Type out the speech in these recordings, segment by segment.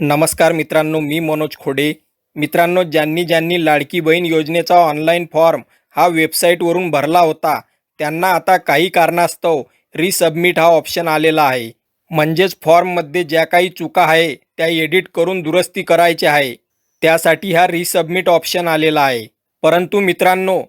नमस्कार मित्रांनो मी मनोज खोडे. मित्रांनो ज्यांनी ज्यांनी लाडकी बहीण योजनेचा ऑनलाईन फॉर्म हा वेबसाईटवरून भरला होता त्यांना आता काही कारणास्तव रिसबमिट हा ऑप्शन आलेला आहे. म्हणजेच फॉर्ममध्ये ज्या काही चुका आहे त्या एडिट करून दुरुस्ती करायची आहे. त्यासाठी हा रिसबमिट ऑप्शन आलेला आहे. परंतु मित्रांनो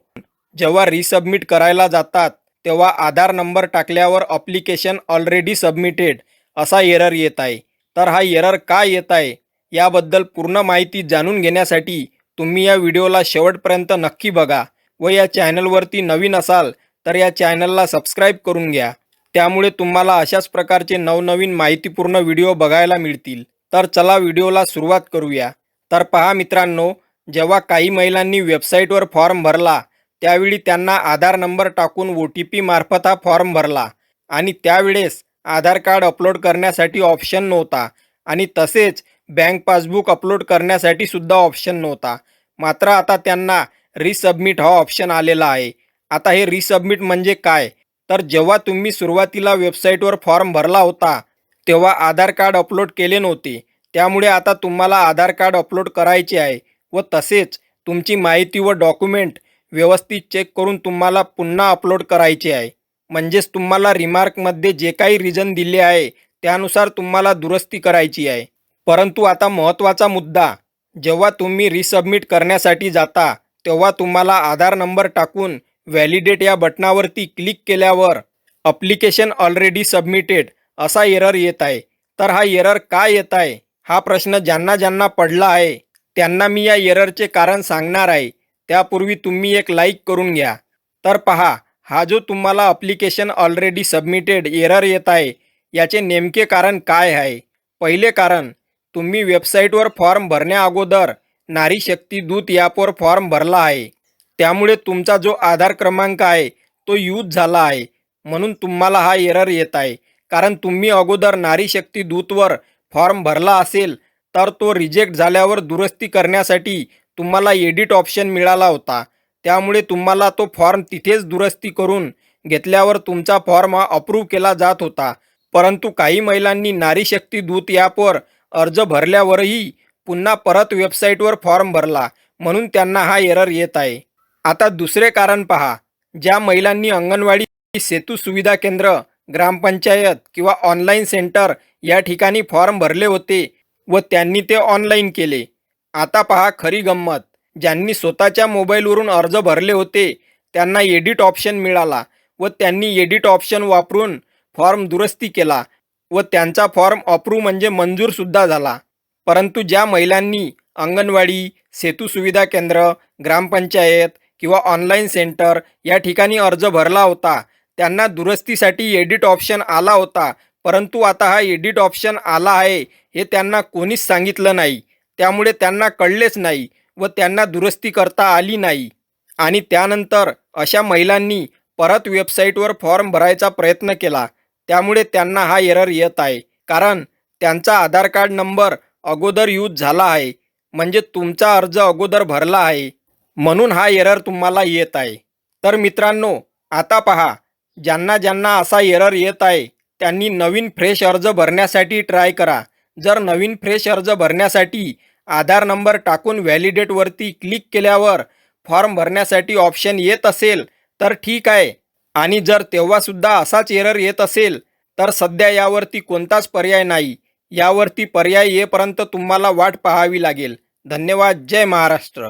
जेव्हा रिसबमिट करायला जातात तेव्हा आधार नंबर टाकल्यावर अप्लिकेशन ऑलरेडी सबमिटेड असा एरर येत आहे. तर हा एरर का येत आहे याबद्दल पूर्ण माहिती जाणून घेण्यासाठी तुम्ही या व्हिडिओला शेवटपर्यंत नक्की बघा व या चॅनलवरती नवीन असाल तर या चॅनलला सबस्क्राईब करून घ्या. त्यामुळे तुम्हाला अशाच प्रकारचे नवनवीन माहितीपूर्ण व्हिडिओ बघायला मिळतील. तर चला व्हिडिओला सुरुवात करूया. तर पहा मित्रांनो जेव्हा काही महिलांनी वेबसाईटवर फॉर्म भरला त्यावेळी त्यांना आधार नंबर टाकून ओ टी पी मार्फत हा फॉर्म भरला आणि त्यावेळेस आधार कार्ड अपलोड करण्यासाठी ऑप्शन नव्हता. आणि तसेच बँक पासबुक अपलोड करण्यासाठी सुद्धा ऑप्शन नव्हता. मात्र आता त्यांना रिसबमिट हा ऑप्शन आलेला आहे. आता हे रिसबमिट म्हणजे काय? तर जेव्हा तुम्ही सुरुवातीला वेबसाईटवर फॉर्म भरला होता तेव्हा आधार कार्ड अपलोड केले नव्हते. त्यामुळे आता तुम्हाला आधार कार्ड अपलोड करायचे आहे व तसेच तुमची माहिती व डॉक्युमेंट व्यवस्थित चेक करून तुम्हाला पुन्हा अपलोड करायचे आहे. म्हणजेच तुम्हाला रिमार्कमध्ये जे काही रिझन दिले आहे त्यानुसार तुम्हाला दुरुस्ती करायची आहे. परंतु आता महत्त्वाचा मुद्दा जेव्हा तुम्ही रिसबमिट करण्यासाठी जाता तेव्हा तुम्हाला आधार नंबर टाकून व्हॅलिडेट या बटनावरती क्लिक केल्यावर अप्लिकेशन ऑलरेडी सबमिटेड असा एरर येत आहे. तर हा एरर का येत आहे? हा प्रश्न ज्यांना ज्यांना पडला आहे त्यांना मी या एररचे कारण सांगणार आहे. त्यापूर्वी तुम्ही एक लाईक करून घ्या. तर पहा हा जो तुम्हाला अप्लिकेशन ऑलरेडी सबमिटेड एरर येत आहे याचे नेमके कारण काय आहे? पहिले कारण तुम्ही वेबसाईटवर फॉर्म भरण्या अगोदर नारी शक्ती दूत ॲपवर फॉर्म भरला आहे. त्यामुळे तुमचा जो आधार क्रमांक आहे तो यूज झाला आहे. म्हणून तुम्हाला हा एरर येत आहे. कारण तुम्ही अगोदर नारी शक्ती दूतवर फॉर्म भरला असेल तर तो रिजेक्ट झाल्यावर दुरुस्ती करण्यासाठी तुम्हाला एडिट ऑप्शन मिळाला होता. त्यामुळे तुम्हाला तो फॉर्म तिथेच दुरुस्ती करून घेतल्यावर तुमचा फॉर्म हा अप्रूव्ह केला जात होता. परंतु काही महिलांनी नारी शक्ती दूत ॲपवर अर्ज भरल्यावरही पुन्हा परत वेबसाईटवर फॉर्म भरला म्हणून त्यांना हा एरर येत आहे. आता दुसरे कारण पहा. ज्या महिलांनी अंगणवाडी सेतू सुविधा केंद्र ग्रामपंचायत किंवा ऑनलाईन सेंटर या ठिकाणी फॉर्म भरले होते व त्यांनी ते ऑनलाईन केले. आता पहा खरी गंमत. ज्यांनी स्वतःच्या मोबाईलवरून अर्ज भरले होते त्यांना एडिट ऑप्शन मिळाला व त्यांनी एडिट ऑप्शन वापरून फॉर्म दुरुस्ती केला व त्यांचा फॉर्म अप्रूव्ह म्हणजे मंजूरसुद्धा झाला. परंतु ज्या महिलांनी अंगणवाडी सेतू सुविधा केंद्र ग्रामपंचायत किंवा ऑनलाईन सेंटर या ठिकाणी अर्ज भरला होता त्यांना दुरुस्तीसाठी एडिट ऑप्शन आला होता परंतु आता हा एडिट ऑप्शन आला आहे हे त्यांना कोणीच सांगितलं नाही. त्यामुळे त्यांना कळलेच नाही. व त्यांना दुरुस्ती करता आली नाही. आणि त्यानंतर अशा महिलांनी परत वेबसाईटवर फॉर्म भरायचा प्रयत्न केला. त्यामुळे त्यांना हा एरर येत आहे. कारण त्यांचा आधार कार्ड नंबर अगोदर यूज झाला आहे. म्हणजे तुमचा अर्ज अगोदर भरला आहे. म्हणून हा एरर तुम्हाला येत आहे. तर मित्रांनो आता पहा. ज्यांना ज्यांना असा एरर येत आहे त्यांनी नवीन फ्रेश अर्ज भरण्यासाठी ट्राय करा. जर नवीन फ्रेश अर्ज भरण्यासाठी आधार नंबर टाकून व्हॅलिडेटवरती क्लिक केल्यावर फॉर्म भरण्यासाठी ऑप्शन येत असेल तर ठीक आहे. आणि जर तेव्हासुद्धा असाच एरर येत असेल तर सध्या यावरती कोणताच पर्याय नाही. यावरती पर्याय येपर्यंत तुम्हाला वाट पाहावी लागेल. धन्यवाद. जय महाराष्ट्र.